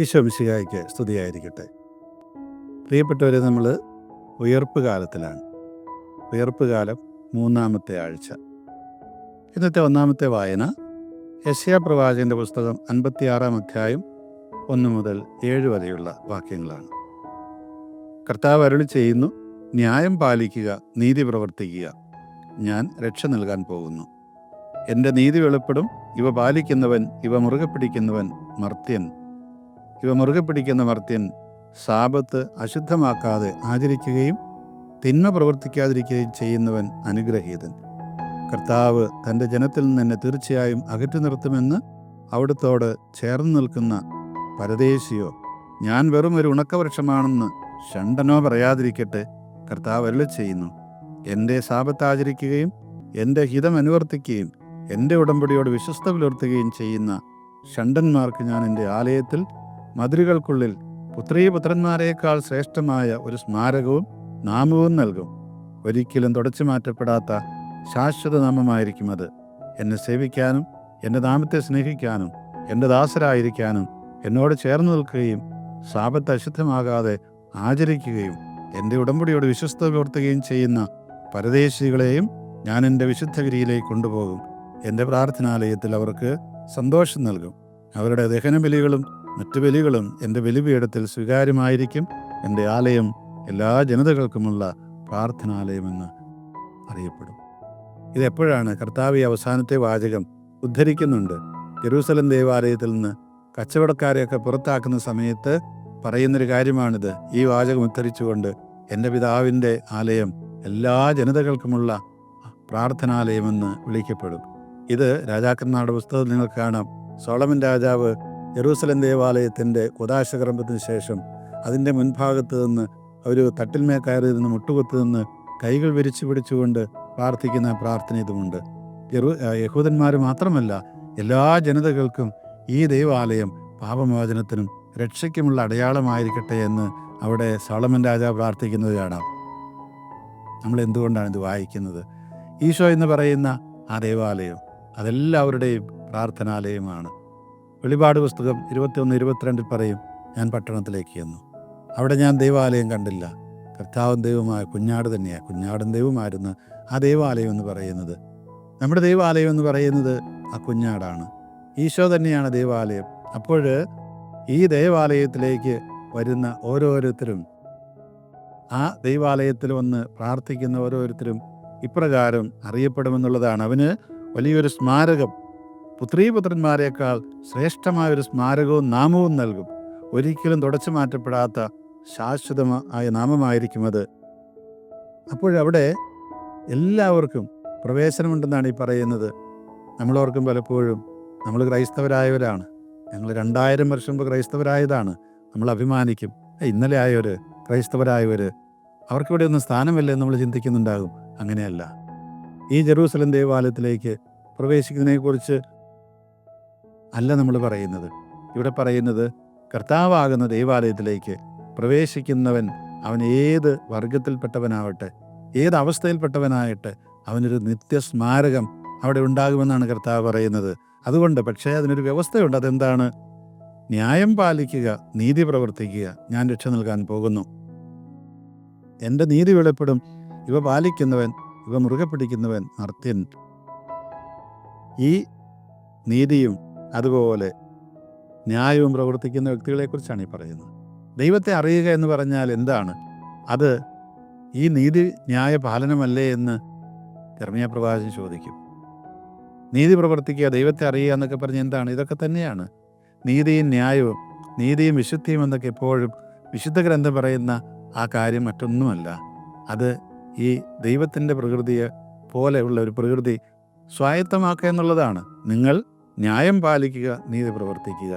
ഈശോമിശിഹായ്ക്ക് സ്തുതിയായിരിക്കട്ടെ. പ്രിയപ്പെട്ടവരെ നമ്മൾ ഉയർപ്പ് കാലത്തിലാണ്. ഉയർപ്പ് കാലം മൂന്നാമത്തെ ആഴ്ച. ഇന്നത്തെ ഒന്നാമത്തെ വായന യശയാ പ്രവാചകന്റെ പുസ്തകം അൻപത്തിയാറാം അധ്യായം ഒന്ന് മുതൽ ഏഴ് വരെയുള്ള വാക്യങ്ങളാണ്. കർത്താവ് അരുളി ചെയ്യുന്നു ന്യായം പാലിക്കുക നീതി പ്രവർത്തിക്കുക. ഞാൻ രക്ഷ നൽകാൻ പോകുന്നു. എന്റെ നീതി വെളിപ്പെടും ഇവ പാലിക്കുന്നവൻ ഇവ മുറുകെ പിടിക്കുന്നവൻ മർത്യൻ. ഇവ മുറുകെ പിടിക്കുന്ന മർത്യൻ സാപത്ത് അശുദ്ധമാക്കാതെ ആചരിക്കുകയും തിന്മ പ്രവർത്തിക്കാതിരിക്കുകയും ചെയ്യുന്നവൻ അനുഗ്രഹീതൻ. കർത്താവ് തന്റെ ജനത്തിൽ നിന്ന് എന്നെ തീർച്ചയായും അകറ്റി നിർത്തുമെന്ന് അവിടുത്തോട് ചേർന്ന് നിൽക്കുന്ന പരദേശിയോ ഞാൻ വെറും ഒരു ഉണക്കവൃക്ഷമാണെന്ന് ഷണ്ടനോ പറയാതിരിക്കട്ടെ കർത്താവ് അരുളി ചെയ്യുന്നു. എന്റെ സാപത്ത് ആചരിക്കുകയും എന്റെ ഹിതം അനുവർത്തിക്കുകയും എന്റെ ഉടമ്പടിയോട് വിശ്വസ്ത പുലർത്തുകയും ചെയ്യുന്ന ഷണ്ടന്മാർക്ക് ഞാൻ എന്റെ ആലയത്തിൽ മതിലുകൾക്കുള്ളിൽ പുത്രീപുത്രന്മാരെക്കാൾ ശ്രേഷ്ഠമായ ഒരു സ്മാരകവും നാമവും നൽകും. ഒരിക്കലും തുടച്ചു മാറ്റപ്പെടാത്ത ശാശ്വത നാമമായിരിക്കും അത്. എന്നെ സേവിക്കാനും എന്റെ നാമത്തെ സ്നേഹിക്കാനും എന്റെ ദാസരായിരിക്കാനും എന്നോട് ചേർന്ന് നിൽക്കുകയും സാപത്ത് അശുദ്ധമാകാതെ ആചരിക്കുകയും എന്റെ ഉടമ്പടിയോട് വിശ്വസ്ത പുലർത്തുകയും ചെയ്യുന്ന പരദേശികളെയും ഞാൻ എന്റെ വിശുദ്ധഗിരിയിലേക്ക് കൊണ്ടുപോകും. എന്റെ പ്രാർത്ഥനാലയത്തിൽ അവർക്ക് സന്തോഷം നൽകും. അവരുടെ ദഹനബലികളും മറ്റു ബലികളും എന്റെ ബലിപീഠത്തിൽ സ്വീകാര്യമായിരിക്കും. എന്റെ ആലയം എല്ലാ ജനതകൾക്കുമുള്ള പ്രാർത്ഥനാലയമെന്ന് അറിയപ്പെടും. ഇതെപ്പോഴാണ് കർത്താവ് ഈ അവസാനത്തെ വാചകം ഉദ്ധരിക്കുന്നുണ്ട്? ജെറൂസലം ദേവാലയത്തിൽ നിന്ന് കച്ചവടക്കാരെയൊക്കെ പുറത്താക്കുന്ന സമയത്ത് പറയുന്നൊരു കാര്യമാണിത്. ഈ വാചകം ഉദ്ധരിച്ചുകൊണ്ട് എന്റെ പിതാവിന്റെ ആലയം എല്ലാ ജനതകൾക്കുമുള്ള പ്രാർത്ഥനാലയമെന്ന് വിളിക്കപ്പെടും. ഇത് രാജാക്കന്മാരുടെ പുസ്തകത്തിൽ നിങ്ങൾക്ക് കാണാം. സോളമൻ രാജാവ് ജെറൂസലം ദേവാലയത്തിന്റെ കുദാശകർമ്മത്തിന് ശേഷം അതിന്റെ മുൻഭാഗത്ത് നിന്ന് അവർ തട്ടിന്മേ കയറി നിന്ന് മുട്ടുകുത്ത് നിന്ന് കൈകൾ വിരിച്ചു പിടിച്ചുകൊണ്ട് പ്രാർത്ഥിക്കുന്ന പ്രാർത്ഥന ഇതുമുണ്ട്. ജെറു യഹൂദന്മാർ മാത്രമല്ല എല്ലാ ജനതകൾക്കും ഈ ദൈവാലയം പാപമോചനത്തിനും രക്ഷയ്ക്കുമുള്ള അടയാളമായിരിക്കട്ടെ എന്ന് അവിടെ സോളമൻ രാജാവ് പ്രാർത്ഥിക്കുന്നത് കാണാം നമ്മൾ എന്തുകൊണ്ടാണ് ഇത് വായിക്കുന്നത്? ഈശോ എന്ന് പറയുന്ന ആ ദേവാലയം അതെല്ലാവരുടെയും പ്രാർത്ഥനാലയമാണ്. വെളിപാട് പുസ്തകം ഇരുപത്തിയൊന്ന് ഇരുപത്തിരണ്ടിൽ പറയും ഞാൻ പട്ടണത്തിലേക്ക് ചെന്നു. അവിടെ ഞാൻ ദൈവാലയം കണ്ടില്ല. കർത്താവും ദൈവമായ കുഞ്ഞാട് തന്നെയാണ് കുഞ്ഞാടും ദൈവമായിരുന്നു ആ ദൈവാലയം എന്ന് പറയുന്നത്. നമ്മുടെ ദൈവാലയം എന്ന് പറയുന്നത് ആ കുഞ്ഞാടാണ്. ഈശോ തന്നെയാണ് ദൈവാലയം. അപ്പോൾ ഈ ദൈവാലയത്തിലേക്ക് വരുന്ന ഓരോരുത്തരും ആ ദൈവാലയത്തിൽ വന്ന് പ്രാർത്ഥിക്കുന്ന ഓരോരുത്തരും ഇപ്രകാരം അറിയപ്പെടുമെന്നുള്ളതാണ്. അവന് വലിയൊരു സ്മാരകം പുത്രീപുത്രന്മാരെക്കാൾ ശ്രേഷ്ഠമായ ഒരു സ്മാരകവും നാമവും നൽകും. ഒരിക്കലും തുടച്ചു മാറ്റപ്പെടാത്ത ശാശ്വതമായ നാമമായിരിക്കും അത്. അപ്പോഴവിടെ എല്ലാവർക്കും പ്രവേശനമുണ്ടെന്നാണ് ഈ പറയുന്നത്. നമ്മളോർക്കും പലപ്പോഴും നമ്മൾ ക്രൈസ്തവരായവരാണ്. ഞങ്ങൾ രണ്ടായിരം വർഷം മുമ്പ് ക്രൈസ്തവരായതാണ്. നമ്മൾ അഭിമാനിക്കും. ഇന്നലെ ആയവർ ക്രൈസ്തവരായവർ അവർക്കിവിടെ ഒന്നും സ്ഥാനമല്ലേ നമ്മൾ ചിന്തിക്കുന്നുണ്ടാകും. അങ്ങനെയല്ല. ഈ ജെറൂസലം ദേവാലയത്തിലേക്ക് പ്രവേശിക്കുന്നതിനെക്കുറിച്ച് അല്ല നമ്മൾ പറയുന്നത്. ഇവിടെ പറയുന്നത് കർത്താവാകുന്ന ദൈവാലയത്തിലേക്ക് പ്രവേശിക്കുന്നവൻ അവൻ ഏത് വർഗത്തിൽപ്പെട്ടവനാവട്ടെ ഏത് അവസ്ഥയിൽപ്പെട്ടവനായിട്ട് അവനൊരു നിത്യസ്മാരകം അവിടെ ഉണ്ടാകുമെന്നാണ് കർത്താവ് പറയുന്നത്. അതുകൊണ്ട് പക്ഷേ അതിനൊരു വ്യവസ്ഥയുണ്ട്. അതെന്താണ്? ന്യായം പാലിക്കുക നീതി പ്രവർത്തിക്കുക. ഞാൻ രക്ഷ നൽകാൻ പോകുന്നു. എന്റെ നീതി വെളിപ്പെടും. ഇവ പാലിക്കുന്നവൻ ഇവ മുറുകെ പിടിക്കുന്നവൻ മർത്യൻ. ഈ നീതിയും അതുപോലെ ന്യായവും പ്രവർത്തിക്കുന്ന വ്യക്തികളെക്കുറിച്ചാണ് ഈ പറയുന്നത്. ദൈവത്തെ അറിയുക എന്ന് പറഞ്ഞാൽ എന്താണ്? അത് ഈ നീതി ന്യായ പാലനമല്ലേ എന്ന് ധർമ്മീയ പ്രവാചകൻ ചോദിക്കും. നീതി പ്രവർത്തിക്കുക ദൈവത്തെ അറിയുക എന്നൊക്കെ പറഞ്ഞ് എന്താണ്? ഇതൊക്കെ തന്നെയാണ്. നീതിയും ന്യായവും നീതിയും വിശുദ്ധിയും എന്നൊക്കെ എപ്പോഴും വിശുദ്ധ ഗ്രന്ഥം പറയുന്ന ആ കാര്യം മറ്റൊന്നുമല്ല. അത് ഈ ദൈവത്തിന്റെ പ്രകൃതിയെ പോലെയുള്ള ഒരു പ്രകൃതി സ്വായത്തമാക്കുക എന്നുള്ളതാണ്. നിങ്ങൾ ന്യായം പാലിക്കുക നീതി പ്രവർത്തിക്കുക.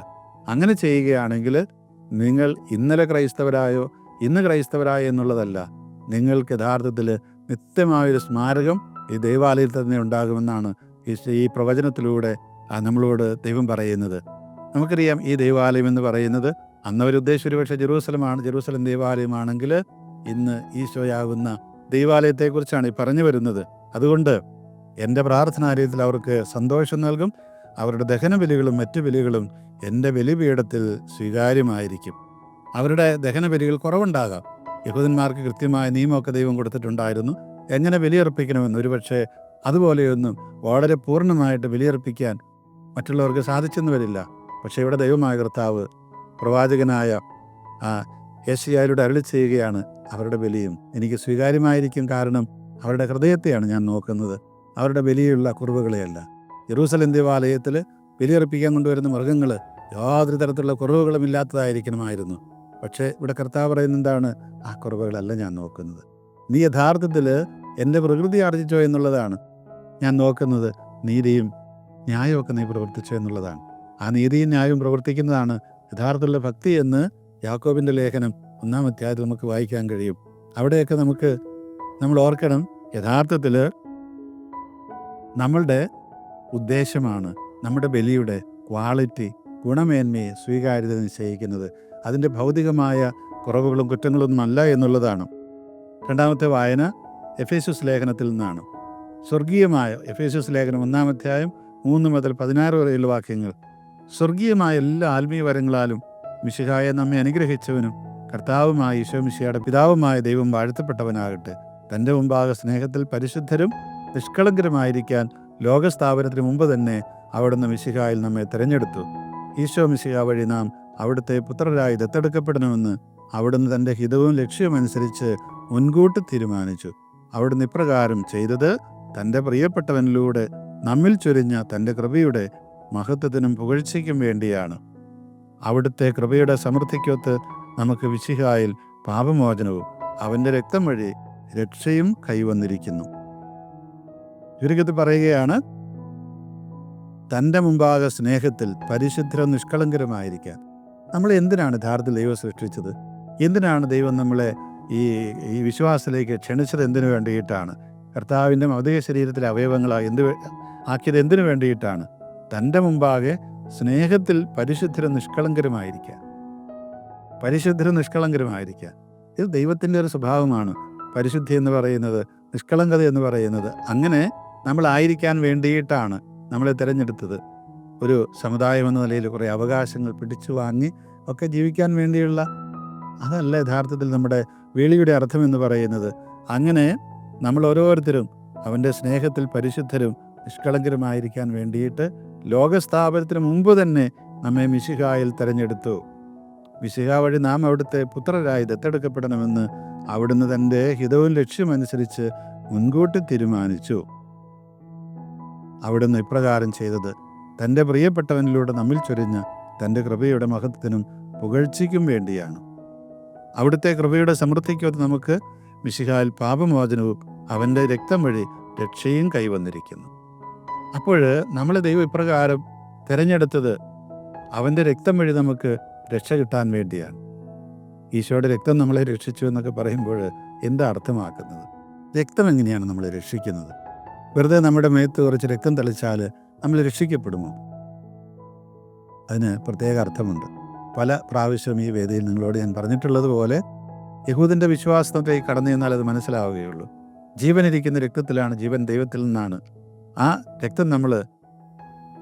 അങ്ങനെ ചെയ്യുകയാണെങ്കിൽ നിങ്ങൾ ഇന്നലെ ക്രൈസ്തവരായോ ഇന്ന് ക്രൈസ്തവരായോ എന്നുള്ളതല്ല. നിങ്ങൾക്ക് യഥാർത്ഥത്തിൽ നിത്യമായൊരു സ്മാരകം ഈ ദൈവാലയത്തിൽ തന്നെ ഉണ്ടാകുമെന്നാണ് ഈ പ്രവചനത്തിലൂടെ നമ്മളോട് ദൈവം പറയുന്നത്. നമുക്കറിയാം ഈ ദൈവാലയം എന്ന് പറയുന്നത് അന്ന് അവർ ഉദ്ദേശിച്ച ഒരു പക്ഷേ ജെറൂസലമാണ് ജെറൂസലം ദൈവാലയമാണെങ്കിൽ ഇന്ന് ഈശോയാകുന്ന ദൈവാലയത്തെക്കുറിച്ചാണ് ഈ പറഞ്ഞു വരുന്നത് അതുകൊണ്ട് എന്റെ പ്രാർത്ഥനാലയത്തിൽ അവർക്ക് സന്തോഷം നൽകും. അവരുടെ ദഹനബലികളും മറ്റു ബലികളും എന്റെ ബലിപീഠത്തിൽ സ്വീകാര്യമായിരിക്കും. അവരുടെ ദഹനബലികൾ കുറവുണ്ടാകാം. യഹൂദന്മാർക്ക് കൃത്യമായ നിയമമൊക്കെ ദൈവം കൊടുത്തിട്ടുണ്ടായിരുന്നു. എങ്ങനെ ബലിയർപ്പിക്കണമെന്ന്? ഒരുപക്ഷെ അതുപോലെയൊന്നും വളരെ പൂർണമായിട്ട് ബലിയർപ്പിക്കാൻ മറ്റുള്ളവർക്ക് സാധിച്ചെന്ന് വരില്ല. പക്ഷേ ഇവിടെ ദൈവമായ കർത്താവ് പ്രവാചകനായ ആ യേശയാരുടെ അരളി ചെയ്യുകയാണ്. അവരുടെ ബലിയും എനിക്ക് സ്വീകാര്യമായിരിക്കും കാരണം അവരുടെ ഹൃദയത്തെയാണ് ഞാൻ നോക്കുന്നത്. അവരുടെ ബലിയുള്ള കുറവുകളെയല്ല. ജെറൂസലം ദേവാലയത്തിൽ ബലിയർപ്പിക്കാൻ കൊണ്ടുവരുന്ന മൃഗങ്ങൾ യാതൊരു തരത്തിലുള്ള കുറവുകളും ഇല്ലാത്തതായിരിക്കണമായിരുന്നു. പക്ഷേ ഇവിടെ കർത്താവ് പറയുന്ന എന്താണ്? ആ കുറവുകളല്ല ഞാൻ നോക്കുന്നത്. നീ യഥാർത്ഥത്തിൽ എന്റെ പ്രകൃതി ആർജിച്ചോ എന്നുള്ളതാണ് ഞാൻ നോക്കുന്നത്. നീതിയും ന്യായമൊക്കെ നീ പ്രവർത്തിച്ചോ എന്നുള്ളതാണ്. ആ നീതിയും ന്യായവും പ്രവർത്തിക്കുന്നതാണ് യഥാർത്ഥത്തിലുള്ള ഭക്തി എന്ന് യാക്കോബിന്റെ ലേഖനം ഒന്നാം അധ്യായത്തിൽ നമുക്ക് വായിക്കാൻ കഴിയും. അവിടെയൊക്കെ നമുക്ക് നമ്മൾ ഓർക്കണം യഥാർത്ഥത്തിൽ നമ്മളുടെ ഉദ്ദേശമാണ് നമ്മുടെ ബലിയുടെ ക്വാളിറ്റി ഗുണമേന്മയെ സ്വീകാര്യത നിശ്ചയിക്കുന്നത്. അതിന്റെ ഭൗതികമായ കുറവുകളും കുറ്റങ്ങളൊന്നും അല്ല എന്നുള്ളതാണ്. രണ്ടാമത്തെ വായന എഫേസ്യസ് ലേഖനത്തിൽ നിന്നാണ്. സ്വർഗീയമായ എഫേസ്യസ് ലേഖനം ഒന്നാമധ്യായം മൂന്ന് മുതൽ പതിനാറ് വരെയുള്ള വാക്യങ്ങൾ. സ്വർഗീയമായ എല്ലാ ആത്മീയ വരങ്ങളാലും നമ്മെ അനുഗ്രഹിച്ചവനും കർത്താവുമായ ഈശോ മിശിഹയുടെ പിതാവുമായ ദൈവം വാഴ്ത്തപ്പെട്ടവനാകട്ടെ. തന്റെ മുമ്പാകെ സ്നേഹത്തിൽ പരിശുദ്ധരും നിഷ്കളങ്കരുമായിരിക്കാൻ ലോകസ്ഥാപനത്തിന് മുമ്പ് തന്നെ അവിടുന്ന് മിശിഹായിൽ നമ്മെ തിരഞ്ഞെടുത്തു. ഈശോ മിശിഹ വഴി നാം അവിടുത്തെ പുത്രരായി ദത്തെടുക്കപ്പെടണമെന്ന് അവിടുന്ന് തന്റെ ഹിതവും ലക്ഷ്യവും അനുസരിച്ച് മുൻകൂട്ടി തീരുമാനിച്ചു. അവിടുന്ന് ഇപ്രകാരം ചെയ്തത് തന്റെ പ്രിയപ്പെട്ടവനിലൂടെ നമ്മിൽ ചൊരിഞ്ഞ തന്റെ കൃപയുടെ മഹത്വത്തിനും പുകഴ്ചയ്ക്കും വേണ്ടിയാണ്. അവിടുത്തെ കൃപയുടെ സമൃദ്ധിക്കൊത്ത് നമുക്ക് വിശിഹായിൽ പാപമോചനവും അവന്റെ രക്തം വഴി രക്ഷയും കൈവന്നിരിക്കുന്നു. ചുരുക്കത്തിൽ പറയുകയാണ് തന്റെ മുമ്പാകെ സ്നേഹത്തിൽ പരിശുദ്ധ നിഷ്കളങ്കരമായിരിക്കാൻ. നമ്മൾ എന്തിനാണ് യഥാർത്ഥത്തിൽ ദൈവം സൃഷ്ടിച്ചത്? എന്തിനാണ് ദൈവം നമ്മളെ ഈ ഈ വിശ്വാസത്തിലേക്ക് ക്ഷണിച്ചത് എന്തിനു വേണ്ടിയിട്ടാണ്? കർത്താവിന്റെ മൗതിക ശരീരത്തിലെ അവയവങ്ങളായി എന്ത് ആക്കിയത് എന്തിനു വേണ്ടിയിട്ടാണ്? തന്റെ മുമ്പാകെ സ്നേഹത്തിൽ പരിശുദ്ധരും നിഷ്കളങ്കരമായിരിക്കുക പരിശുദ്ധരും നിഷ്കളങ്കരമായിരിക്കുക ഇത് ദൈവത്തിന്റെ ഒരു സ്വഭാവമാണ്. പരിശുദ്ധി എന്ന് പറയുന്നത് നിഷ്കളങ്കത എന്ന് പറയുന്നത്. അങ്ങനെ നമ്മളായിരിക്കാൻ വേണ്ടിയിട്ടാണ് നമ്മളെ തിരഞ്ഞെടുത്തത്. ഒരു സമുദായം എന്ന നിലയിൽ കുറേ അവകാശങ്ങൾ പിടിച്ചു വാങ്ങി ഒക്കെ ജീവിക്കാൻ വേണ്ടിയുള്ള അതല്ല യഥാർത്ഥത്തിൽ നമ്മുടെ വിളിയുടെ അർത്ഥം എന്ന് പറയുന്നത്. അങ്ങനെ നമ്മൾ ഓരോരുത്തരും അവന്റെ സ്നേഹത്തിൽ പരിശുദ്ധരും നിഷ്കളങ്കരുമായിരിക്കാൻ വേണ്ടിയിട്ട് ലോകസ്ഥാപനത്തിന് മുമ്പ് തന്നെ നമ്മെ മിശിഹായിൽ തിരഞ്ഞെടുത്തു. മിശിഹ വഴി നാം അവിടുത്തെ പുത്രരായി ദത്തെടുക്കപ്പെടണമെന്ന് അവിടുന്ന് തന്റെ ഹിതവും ലക്ഷ്യമനുസരിച്ച് മുൻകൂട്ടി തീരുമാനിച്ചു. അവിടുന്ന് ഇപ്രകാരം ചെയ്തത്. തന്റെ പ്രിയപ്പെട്ടവനിലൂടെ നമ്മിൽ ചൊരിഞ്ഞ തന്റെ കൃപയുടെ മഹത്വത്തിനും പുകഴ്ചയ്ക്കും വേണ്ടിയാണ്. അവിടുത്തെ കൃപയുടെ സമൃദ്ധിക്കൊത്ത് നമുക്ക് മിശിഹായിൽ പാപമോചനവും അവന്റെ രക്തം വഴി രക്ഷയും കൈവന്നിരിക്കുന്നു. അപ്പോൾ നമ്മൾ ദൈവം ഇപ്രകാരം തിരഞ്ഞെടുത്തത് അവന്റെ രക്തം വഴി നമുക്ക് രക്ഷ കിട്ടാൻ വേണ്ടിയാണ്. ഈശോയുടെ രക്തം നമ്മളെ രക്ഷിച്ചു എന്നൊക്കെ പറയുമ്പോൾ എന്താ അർത്ഥമാക്കുന്നത്? രക്തം എങ്ങനെയാണ് നമ്മളെ രക്ഷിക്കുന്നത്? വെറുതെ നമ്മുടെ മേത്ത് കുറച്ച് രക്തം തളിച്ചാൽ നമ്മൾ രക്ഷിക്കപ്പെടുമോ? അതിന് പ്രത്യേക അർത്ഥമുണ്ട്. പല പ്രാവശ്യം ഈ വേദിയിൽ നിങ്ങളോട് ഞാൻ പറഞ്ഞിട്ടുള്ളതുപോലെ യഹൂദിന്റെ വിശ്വാസത്തിലേക്ക് കടന്നു ചെന്നാൽ അത് മനസ്സിലാവുകയുള്ളൂ. ജീവനിരിക്കുന്ന രക്തത്തിലാണ് ജീവൻ ദൈവത്തിൽ നിന്നാണ്. ആ രക്തം നമ്മൾ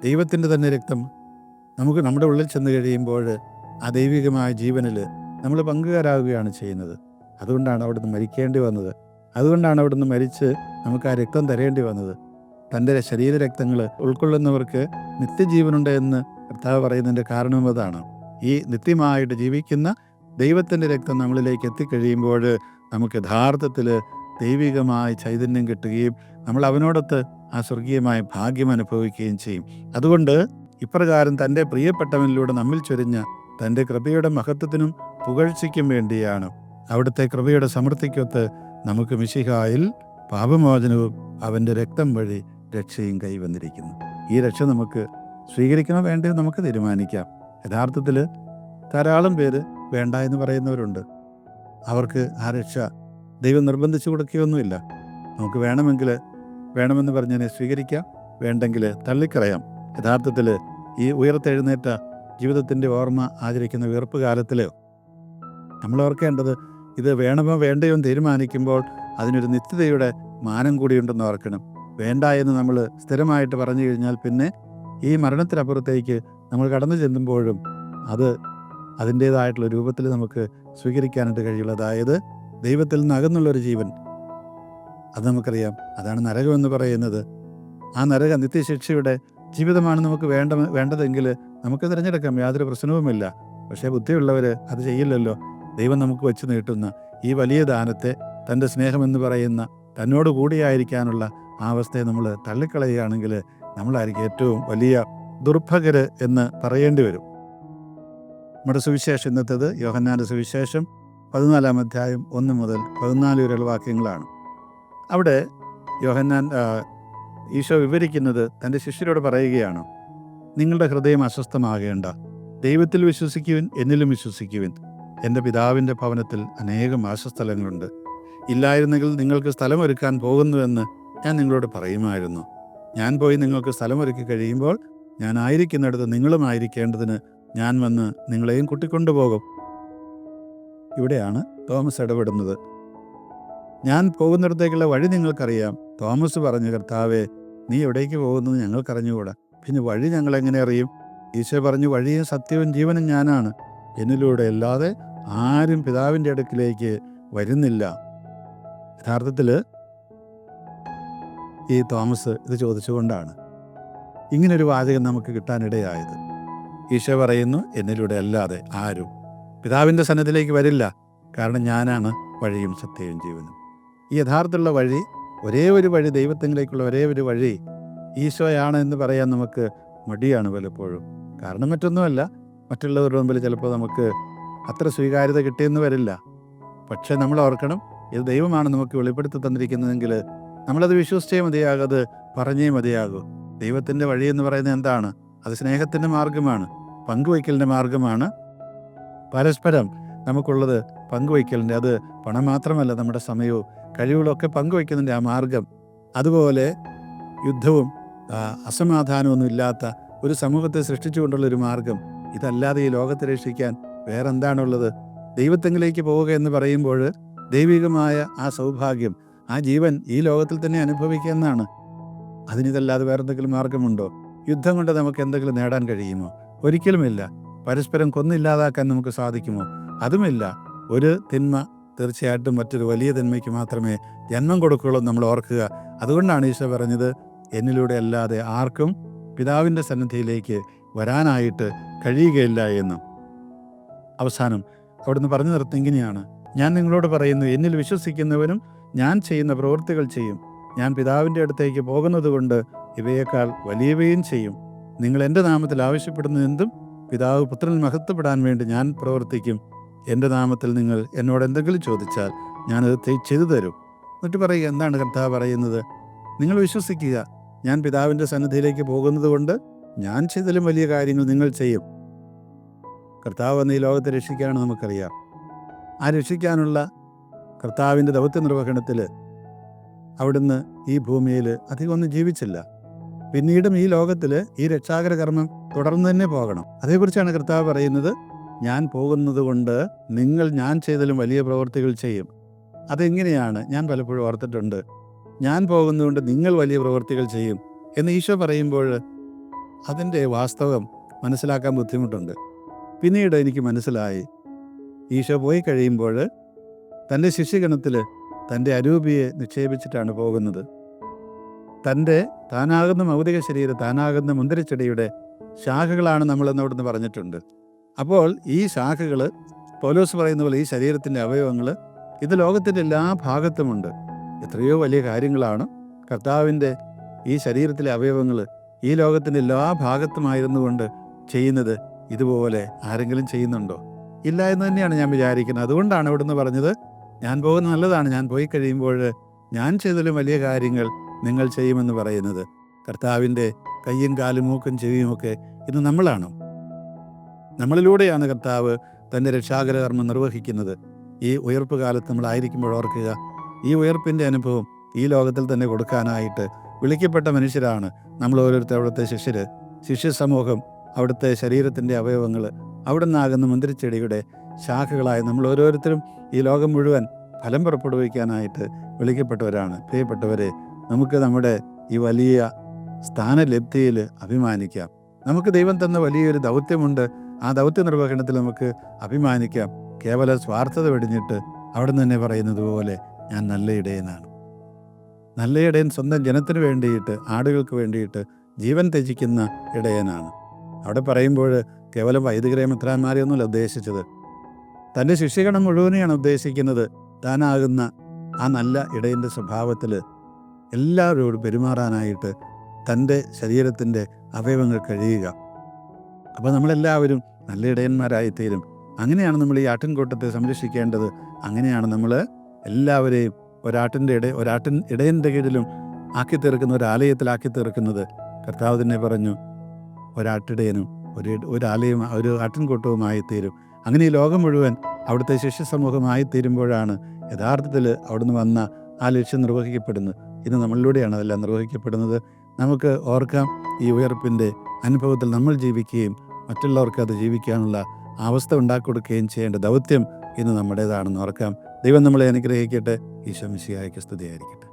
ദൈവത്തിന്റെ തന്നെ രക്തം. നമുക്ക് നമ്മുടെ ഉള്ളിൽ ചെന്ന് കഴിയുമ്പോൾ ആ ദൈവികമായ ജീവനിൽ നമ്മൾ പങ്കുകാരാകുകയാണ് ചെയ്യുന്നത്. അതുകൊണ്ടാണ് അവിടുന്ന് മരിക്കേണ്ടി വന്നത്. അതുകൊണ്ടാണ് അവിടുന്ന് മരിച്ച് നമുക്ക് ആ രക്തം തരേണ്ടി വന്നത്. തന്റെ ശരീരരക്തങ്ങൾ ഉൾക്കൊള്ളുന്നവർക്ക് നിത്യജീവനുണ്ട് എന്ന് കർത്താവ് പറയുന്നതിന്റെ കാരണം അതാണ്. ഈ നിത്യമായിട്ട് ജീവിക്കുന്ന ദൈവത്തിന്റെ രക്തം നമ്മളിലേക്ക് എത്തിക്കഴിയുമ്പോൾ നമുക്ക് യഥാർത്ഥത്തിൽ ദൈവികമായ ചൈതന്യം കിട്ടുകയും നമ്മൾ അവനോടൊത്ത് ആ സ്വർഗീയമായ ഭാഗ്യം അനുഭവിക്കുകയും ചെയ്യും. അതുകൊണ്ട് ഇപ്രകാരം തന്റെ പ്രിയപ്പെട്ടവനിലൂടെ നമ്മിൽ ചൊരിഞ്ഞ തന്റെ കൃപയുടെ മഹത്വത്തിനും പുകഴ്ചയ്ക്കും വേണ്ടിയാണ് അവിടുത്തെ കൃപയുടെ സമൃദ്ധിക്കൊത്ത് നമുക്ക് മിശിഹായിൽ പാപമോചനവും അവന്റെ രക്തം വഴി രക്ഷയും കൈവന്നിരിക്കുന്നു. ഈ രക്ഷ നമുക്ക് സ്വീകരിക്കണോ വേണ്ടയോ നമുക്ക് തീരുമാനിക്കാം. യഥാർത്ഥത്തിൽ ധാരാളം പേര് വേണ്ട എന്ന് പറയുന്നവരുണ്ട്. അവർക്ക് ആ രക്ഷ ദൈവം നിർബന്ധിച്ചു കൊടുക്കുകയൊന്നുമില്ല. നമുക്ക് വേണമെങ്കിൽ വേണമെന്ന് പറഞ്ഞതിനെ സ്വീകരിക്കാം. വേണ്ടെങ്കിൽ തള്ളിക്കളയാം. യഥാർത്ഥത്തിൽ ഈ ഉയർത്തെഴുന്നേറ്റ ജീവിതത്തിന്റെ ഓർമ്മ ആചരിക്കുന്ന ഉയർപ്പ് കാലത്തിൽ നമ്മൾ ഓർക്കേണ്ടത് ഇത് വേണമോ വേണ്ടയോ എന്ന് തീരുമാനിക്കുമ്പോൾ അതിനൊരു നിത്യതയുടെ മാനം കൂടിയുണ്ടെന്ന് ഓർക്കണം. വേണ്ട എന്ന് നമ്മൾ സ്ഥിരമായിട്ട് പറഞ്ഞു കഴിഞ്ഞാൽ പിന്നെ ഈ മരണത്തിനപ്പുറത്തേക്ക് നമ്മൾ കടന്നു ചെല്ലുമ്പോഴും അത് അതിന്റേതായിട്ടുള്ള രൂപത്തിൽ നമുക്ക് സ്വീകരിക്കാനായിട്ട് കഴിയുള്ളൂ. അതായത് ദൈവത്തിൽ നിന്ന് അകന്നുള്ളൊരു ജീവൻ. അത് നമുക്കറിയാം. അതാണ് നരകമെന്ന് പറയുന്നത്. ആ നരക നിത്യശിക്ഷയുടെ ജീവിതമാണ് നമുക്ക് വേണ്ട വേണ്ടതെങ്കിൽ നമുക്ക് തിരഞ്ഞെടുക്കാം. യാതൊരു പ്രശ്നവുമില്ല. പക്ഷേ ബുദ്ധിയുള്ളവർ അത് ചെയ്യില്ലല്ലോ. ദൈവം നമുക്ക് വെച്ച് നീട്ടുന്ന ഈ വലിയ ദാനത്തെ തന്റെ സ്നേഹമെന്ന് പറയുന്ന തന്നോട് കൂടിയായിരിക്കാനുള്ള ആ അവസ്ഥയെ നമ്മൾ തള്ളിക്കളയുകയാണെങ്കിൽ നമ്മളായിരിക്കും ഏറ്റവും വലിയ ദുർഭകര് എന്ന് പറയേണ്ടി വരും. നമ്മുടെ സുവിശേഷം ഇന്നത്തേത് യോഹന്നാന്റെ സുവിശേഷം പതിനാലാം അധ്യായം ഒന്ന് മുതൽ പതിനാല് വരെയുള്ള വാക്യങ്ങളാണ്. അവിടെ യോഹന്നാൻ ഈശോ വിവരിക്കുന്നത് തന്റെ ശിഷ്യരോട് പറയുകയാണ് നിങ്ങളുടെ ഹൃദയം അസ്വസ്ഥമാകേണ്ട. ദൈവത്തിൽ വിശ്വസിക്കുവിൻ എന്നിലും വിശ്വസിക്കുവിൻ. എന്റെ പിതാവിന്റെ ഭവനത്തിൽ അനേകം വാസസ്ഥലങ്ങളുണ്ട്. ഇല്ലായിരുന്നെങ്കിൽ നിങ്ങൾക്ക് സ്ഥലമൊരുക്കാൻ പോകുന്നുവെന്ന് ഞാൻ നിങ്ങളോട് പറയുമായിരുന്നു. ഞാൻ പോയി നിങ്ങൾക്ക് സ്ഥലമൊരുക്കി കഴിയുമ്പോൾ ഞാൻ ആയിരിക്കുന്നിടത്ത് നിങ്ങളും ആയിരിക്കേണ്ടതിന് ഞാൻ വന്ന് നിങ്ങളെയും കൂട്ടിക്കൊണ്ടുപോകും. ഇവിടെയാണ് തോമസ് ഇടപെടുന്നത്. ഞാൻ പോകുന്നിടത്തേക്കുള്ള വഴി നിങ്ങൾക്കറിയാം. തോമസ് പറഞ്ഞു കർത്താവേ നീ എവിടേക്ക് പോകുന്നത് ഞങ്ങൾക്കറിഞ്ഞുകൂടാ. പിന്നെ വഴി ഞങ്ങൾ എങ്ങനെ അറിയും? ഈശോ പറഞ്ഞു വഴിയും സത്യവും ജീവനും ഞാനാണ്. എന്നിലൂടെ അല്ലാതെ ആരും പിതാവിന്റെ അടുക്കിലേക്ക് വരുന്നില്ല. യഥാർത്ഥത്തിൽ ഈ തോമസ് ഇത് ചോദിച്ചുകൊണ്ടാണ് ഇങ്ങനൊരു വാചകം നമുക്ക് കിട്ടാനിടയായത്. ഈശോ പറയുന്നു എന്നിലൂടെ അല്ലാതെ ആരും പിതാവിന്റെ സന്നദ്ധിലേക്ക് വരില്ല. കാരണം ഞാനാണ് വഴിയും സത്യവും ജീവനും. ഈ യഥാർത്ഥമുള്ള വഴി ഒരേ ഒരു വഴി ദൈവത്തിലേക്കുള്ള ഒരേ ഒരു വഴി ഈശോയാണ് എന്ന് പറയാൻ നമുക്ക് മടിയാണ് പലപ്പോഴും. കാരണം മറ്റൊന്നുമല്ല. മറ്റുള്ളവരുടെ മുമ്പിൽ ചിലപ്പോൾ നമുക്ക് അത്ര സ്വീകാര്യത കിട്ടിയെന്ന് വരില്ല. പക്ഷെ നമ്മൾ ഓർക്കണം ഇത് ദൈവമാണ് നമുക്ക് വെളിപ്പെടുത്തി തന്നിരിക്കുന്നതെങ്കിൽ നമ്മളത് വിശ്വസിച്ചേ മതിയാകും അത് പറഞ്ഞേ മതിയാകൂ. ദൈവത്തിന്റെ വഴി എന്ന് പറയുന്നത് എന്താണ്? അത് സ്നേഹത്തിന്റെ മാർഗമാണ് പങ്കുവയ്ക്കലിന്റെ മാർഗമാണ് പരസ്പരം നമുക്കുള്ളത് പങ്കുവയ്ക്കലിന്റെ അത് പണം മാത്രമല്ല നമ്മുടെ സമയവും കഴിവുകളൊക്കെ പങ്കുവയ്ക്കുന്നതിന്റെ ആ മാർഗം അതുപോലെ യുദ്ധവും അസമാധാനമൊന്നും ഇല്ലാത്ത ഒരു സമൂഹത്തെ സൃഷ്ടിച്ചുകൊണ്ടുള്ള ഒരു മാർഗം ഇതല്ലാതെ ഈ ലോകത്തെ രക്ഷിക്കാൻ വേറെന്താണുള്ളത്? ദൈവത്തെങ്കിലേക്ക് പോവുക എന്ന് പറയുമ്പോൾ ദൈവികമായ ആ സൗഭാഗ്യം ആ ജീവൻ ഈ ലോകത്തിൽ തന്നെ അനുഭവിക്കുക എന്നാണ്. അതിനിതല്ലാതെ വേറെ എന്തെങ്കിലും മാർഗമുണ്ടോ? യുദ്ധം കൊണ്ട് നമുക്ക് എന്തെങ്കിലും നേടാൻ കഴിയുമോ? ഒരിക്കലുമില്ല. പരസ്പരം കൊന്നില്ലാതാക്കാൻ നമുക്ക് സാധിക്കുമോ? അതുമില്ല. ഒരു തിന്മ തീർച്ചയായിട്ടും മറ്റൊരു വലിയ തിന്മയ്ക്ക് മാത്രമേ ജന്മം കൊടുക്കുകയുള്ളൂ നമ്മൾ ഓർക്കുക. അതുകൊണ്ടാണ് ഈശോ പറഞ്ഞത് എന്നിലൂടെ അല്ലാതെ ആർക്കും പിതാവിന്റെ സന്നിധിയിലേക്ക് വരാനായിട്ട് കഴിയുകയില്ല എന്ന്. അവസാനം അവിടുന്ന് പറഞ്ഞു നിർത്തി ഇങ്ങനെയാണ്. ഞാൻ നിങ്ങളോട് പറയുന്നു എന്നിൽ വിശ്വസിക്കുന്നവനും ഞാൻ ചെയ്യുന്ന പ്രവൃത്തികൾ ചെയ്യും. ഞാൻ പിതാവിന്റെ അടുത്തേക്ക് പോകുന്നത് കൊണ്ട് ഇവയേക്കാൾ വലിയവയും ചെയ്യും. നിങ്ങൾ എന്റെ നാമത്തിൽ ആവശ്യപ്പെടുന്ന എന്തും പിതാവ് പുത്രൻ മഹത്വപ്പെടാൻ വേണ്ടി ഞാൻ പ്രവർത്തിക്കും. എന്റെ നാമത്തിൽ നിങ്ങൾ എന്നോട് എന്തെങ്കിലും ചോദിച്ചാൽ ഞാനത് ചെയ്തു തരും. എന്നിട്ട് പറയുക എന്താണ് കർത്താവ് പറയുന്നത്? നിങ്ങൾ വിശ്വസിക്കുക ഞാൻ പിതാവിന്റെ സന്നിധിയിലേക്ക് പോകുന്നത് കൊണ്ട് ഞാൻ ചെയ്തതിലും വലിയ കാര്യങ്ങൾ നിങ്ങൾ ചെയ്യും. കർത്താവ് വന്ന് ഈ ലോകത്തെ രക്ഷിക്കാനാണ് നമുക്കറിയാം. ആ രക്ഷിക്കാനുള്ള കർത്താവിന്റെ ദൗത്യ നിർവഹണത്തിൽ അവിടുന്ന് ഈ ഭൂമിയിൽ അധികം ഒന്നും ജീവിച്ചില്ല. പിന്നീടും ഈ ലോകത്തിൽ ഈ രക്ഷാകര കർമ്മം തുടർന്ന് തന്നെ പോകണം. അതേക്കുറിച്ചാണ് കർത്താവ് പറയുന്നത്. ഞാൻ പോകുന്നത് കൊണ്ട് നിങ്ങൾ ഞാൻ ചെയ്തതിലും വലിയ പ്രവൃത്തികൾ ചെയ്യും. അതെങ്ങനെയാണ്? ഞാൻ പലപ്പോഴും ഓർത്തിട്ടുണ്ട്. ഞാൻ പോകുന്നതുകൊണ്ട് നിങ്ങൾ വലിയ പ്രവൃത്തികൾ ചെയ്യും എന്ന് ഈശോ പറയുമ്പോൾ അതിന്റെ വാസ്തവം മനസ്സിലാക്കാൻ ബുദ്ധിമുട്ടുണ്ട്. പിന്നീട് എനിക്ക് മനസ്സിലായി. ഈശോ പോയി കഴിയുമ്പോൾ തന്റെ ശിഷ്യഗണത്തിൽ തന്റെ അരൂപിയെ നിക്ഷേപിച്ചിട്ടാണ് പോകുന്നത്. തന്റെ താനാകുന്ന മൗതിക ശരീരം താനാകുന്ന മുന്തിരിച്ചെടിയുടെ ശാഖകളാണ് നമ്മളെന്നോടൊന്ന് പറഞ്ഞിട്ടുണ്ട്. അപ്പോൾ ഈ ശാഖകൾ പോലോസ് പറയുന്ന പോലെ ഈ ശരീരത്തിന്റെ അവയവങ്ങൾ ഇത് ലോകത്തിന്റെ എല്ലാ ഭാഗത്തുമുണ്ട്. എത്രയോ വലിയ കാര്യങ്ങളാണ്. കർത്താവിന്റെ ഈ ശരീരത്തിലെ അവയവങ്ങൾ ഈ ലോകത്തിന്റെ എല്ലാ ഭാഗത്തുമായിരുന്നു കൊണ്ട് ചെയ്യുന്നത്. ഇതുപോലെ ആരെങ്കിലും ചെയ്യുന്നുണ്ടോ? ഇല്ല എന്ന് തന്നെയാണ് ഞാൻ വിചാരിക്കുന്നത്. അതുകൊണ്ടാണ് ഇവിടുന്ന് പറഞ്ഞത് ഞാൻ പോകുന്ന നല്ലതാണ്. ഞാൻ പോയി കഴിയുമ്പോൾ ഞാൻ ചെയ്തതിലും വലിയ കാര്യങ്ങൾ നിങ്ങൾ ചെയ്യുമെന്ന് പറയുന്നത്. കർത്താവിന്റെ കയ്യും കാലും മൂക്കും ചെവിയുമൊക്കെ ഇന്ന് നമ്മളാണോ. നമ്മളിലൂടെയാണ് കർത്താവ് തന്റെ രക്ഷാകരകർമ്മം നിർവഹിക്കുന്നത്. ഈ ഉയർപ്പ് കാലത്ത് നമ്മളായിരിക്കുമ്പോൾ ഓർക്കുക ഈ ഉയർപ്പിന്റെ അനുഭവം ഈ ലോകത്തിൽ തന്നെ കൊടുക്കാനായിട്ട് വിളിക്കപ്പെട്ട മനുഷ്യരാണ് നമ്മൾ ഓരോരുത്തരുടെ ശിഷ്യർ ശിഷ്യ സമൂഹം അവിടുത്തെ ശരീരത്തിന്റെ അവയവങ്ങൾ അവിടെ നിന്നാകുന്ന മുന്തിരിച്ചെടിയുടെ ശാഖകളായ നമ്മൾ ഓരോരുത്തരും ഈ ലോകം മുഴുവൻ ഫലം പുറപ്പെടുവിക്കാനായിട്ട് വിളിക്കപ്പെട്ടവരാണ്. പ്രിയപ്പെട്ടവരെ നമുക്ക് നമ്മുടെ ഈ വലിയ സ്ഥാനലബ്ധിയിൽ അഭിമാനിക്കാം. നമുക്ക് ദൈവം തന്ന വലിയൊരു ദൗത്യമുണ്ട്. ആ ദൗത്യ നിർവഹണത്തിൽ നമുക്ക് അഭിമാനിക്കാം. കേവല സ്വാർത്ഥത വെടിഞ്ഞിട്ട് അവിടെ നിന്ന് തന്നെ പറയുന്നത് പോലെ ഞാൻ നല്ല ഇടയനാണ് നല്ല ഇടയൻ സ്വന്തം ജനത്തിന് വേണ്ടിയിട്ട് ആടുകൾക്ക് വേണ്ടിയിട്ട് ജീവൻ ത്യജിക്കുന്ന ഇടയനാണ്. അവിടെ പറയുമ്പോൾ കേവലം വൈദികരെ മിത്രാന്മാരെയൊന്നുമല്ല ഉദ്ദേശിച്ചത്. തന്റെ ശിഷ്യഗണം മുഴുവനെയാണ് ഉദ്ദേശിക്കുന്നത്. താനാകുന്ന ആ നല്ല ഇടയന്റെ സ്വഭാവത്തിൽ എല്ലാവരോടും പെരുമാറാനായിട്ട് തന്റെ ശരീരത്തിന്റെ അവയവങ്ങൾ കഴിയുക അപ്പോൾ നമ്മളെല്ലാവരും നല്ല ഇടയന്മാരായിത്തീരും. അങ്ങനെയാണ് നമ്മൾ ഈ ആട്ടിൻകൂട്ടത്തെ സംരക്ഷിക്കേണ്ടത്. അങ്ങനെയാണ് നമ്മൾ എല്ലാവരെയും ഒരാട്ടിന്റെ ഇട ഒരാട്ടിൻ ഇടയന്റെ കീഴിലും ആക്കി തീർക്കുന്ന ഒരു ആലയത്തിലാക്കി തീർക്കുന്നത് കർത്താവ് തന്നെ പറഞ്ഞു ഒരാട്ടിടയനും ഒരു ഒരു ഒരാലയും ഒരു ആട്ടിൻകൂട്ടവുമായി തീരും. അങ്ങനെ ഈ ലോകം മുഴുവൻ അവിടുത്തെ ശിഷ്യ സമൂഹമായി തീരുമ്പോഴാണ് യഥാർത്ഥത്തിൽ അവിടുന്ന് വന്ന ആ ലക്ഷ്യം നിർവഹിക്കപ്പെടുന്നത്. ഇന്ന് നമ്മളിലൂടെയാണ് അതെല്ലാം നിർവഹിക്കപ്പെടുന്നത്. നമുക്ക് ഓർക്കാം ഈ ഉയർപ്പിന്റെ അനുഭവത്തിൽ നമ്മൾ ജീവിക്കുകയും മറ്റുള്ളവർക്ക് അത് ജീവിക്കാനുള്ള അവസ്ഥ ഉണ്ടാക്കി കൊടുക്കുകയും ചെയ്യേണ്ട ദൗത്യം ഇന്ന് നമ്മുടേതാണെന്ന് ഓർക്കാം. ദൈവം നമ്മളെ അനുഗ്രഹിക്കട്ടെ. ഈശോ മിശിഹായ്ക്ക് സ്തുതിയായിരിക്കട്ടെ.